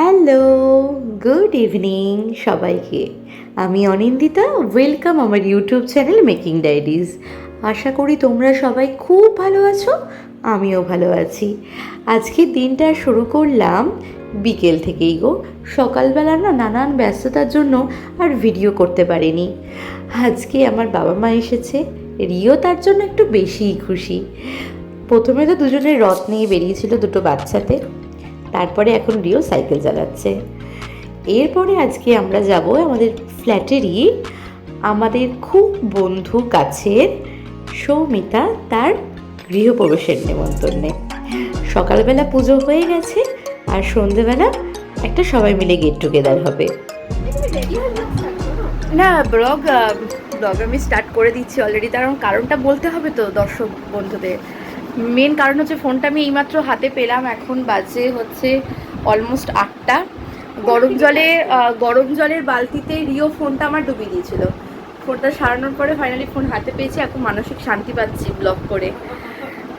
Hello, good evening সবাইকে। আমি Anindita, welcome আমার ইউটিউব চ্যানেল মেকিং ডায়েরিজ। আশা করি তোমরা সবাই খুব ভালো আছো, আমিও ভালো আছি। আজকে দিনটা শুরু করলাম বিকেল থেকেই গো। সকালবেলা না নানান ব্যস্ততার জন্য আর ভিডিও করতে পারিনি। আজকে আমার বাবা মা এসেছে, রিও তার জন্য একটু বেশিই খুশি। প্রথমে তো দুজনের রথ নিয়ে বেরিয়েছিল দুটো বাচ্চাতে। তারপরে এখন রিও সাইকেল চালাচ্ছে। এরপরে আজকে আমরা যাব আমাদের ফ্ল্যাটেরই আমাদের খুব বন্ধু কাছের সৌমিতা তার গৃহপ্রবেশের নেমন্তন্নে। সকালবেলা পুজো হয়ে গেছে আর সন্ধেবেলা একটা সবাই মিলে গেট টুগেদার হবে। না ব্লগ ব্লগ আমি স্টার্ট করে দিচ্ছি অলরেডি তার কারণটা বলতে হবে তো দর্শক বন্ধুদের। মেন কারণ হচ্ছে ফোনটা আমি এইমাত্র হাতে পেলাম এখন বাজে হচ্ছে অলমোস্ট আটটা। গরম জলে গরম জলের বালতিতে রিও ফোনটা আমার ডুবিয়ে দিয়েছিল। ফোনটা সারানোর পরে ফাইনালি ফোন হাতে পেয়েছি এখন মানসিক শান্তি পাচ্ছি ব্লগ করে।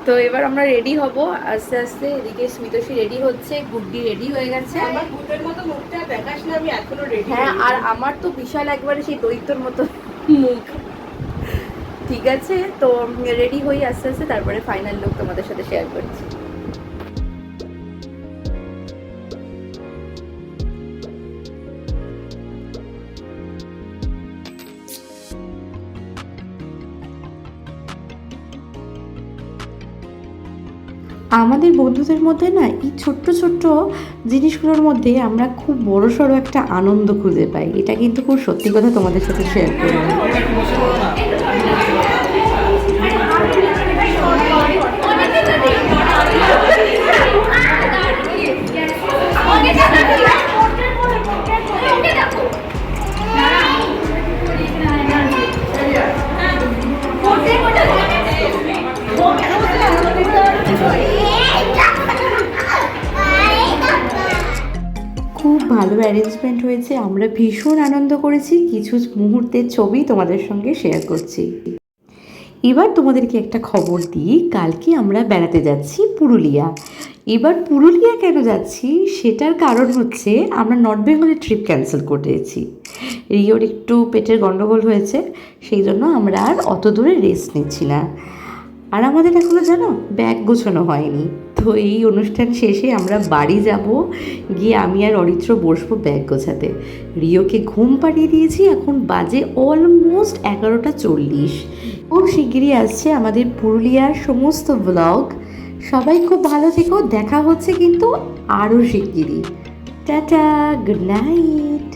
তো এবার আমরা রেডি হব। আস্তে আস্তে এদিকে স্মিতোষী রেডি হচ্ছে গুড্ডি রেডি হয়ে গেছে। আমার ভূতের মতো মুখটা দেখাস না আমি এখনও রেডি হ্যাঁ আর আমার তো বিশাল একবারে সেই দৈত্যর মতো মুখ। ঠিক আছে, তো রেডি হই আস্তে আস্তে, তারপরে ফাইনাল লুক তোমাদের সাথে শেয়ার করছি। আমাদের বন্ধুদের মধ্যে না, এই ছোট্ট ছোট্ট জিনিসগুলোর মধ্যে আমরা খুব বড় সড়ো একটা আনন্দ খুঁজে পাই। এটা কিন্তু খুব সত্যি কথা তোমাদের সাথে শেয়ার করি ভালো অ্যারেঞ্জমেন্ট হয়েছে, আমরা ভীষণ আনন্দ করেছি। কিছু মুহূর্তের ছবি তোমাদের সঙ্গে শেয়ার করছি। এবার তোমাদেরকে একটা খবর দিই, কালকে আমরা বেড়াতে যাচ্ছি পুরুলিয়া। এবার পুরুলিয়া কেন যাচ্ছি সেটার কারণ হচ্ছে আমরা নর্থ বেঙ্গলের ট্রিপ ক্যান্সেল করেছি। রিওর একটু পেটের গণ্ডগোল হয়েছে, সেই জন্য আমরা আর অত দূরে রেস্ট নিচ্ছি না। আর আমাদের এখনও জানো ব্যাগ গোছানো হয়নি। তো এই অনুষ্ঠান শেষে আমরা বাড়ি যাব। গিয়ে আমি আর অরিত্র বসবো ব্যাগ গোছাতে। রিওকে ঘুম পাড়িয়ে দিয়েছি, এখন বাজে অলমোস্ট এগারোটা চল্লিশ। খুব শিগগিরই আসছে আমাদের পুরুলিয়ার সমস্ত ব্লগ সবাই খুব ভালো থেকো, দেখা হচ্ছে কিন্তু আরও শিগগিরই। Tata good night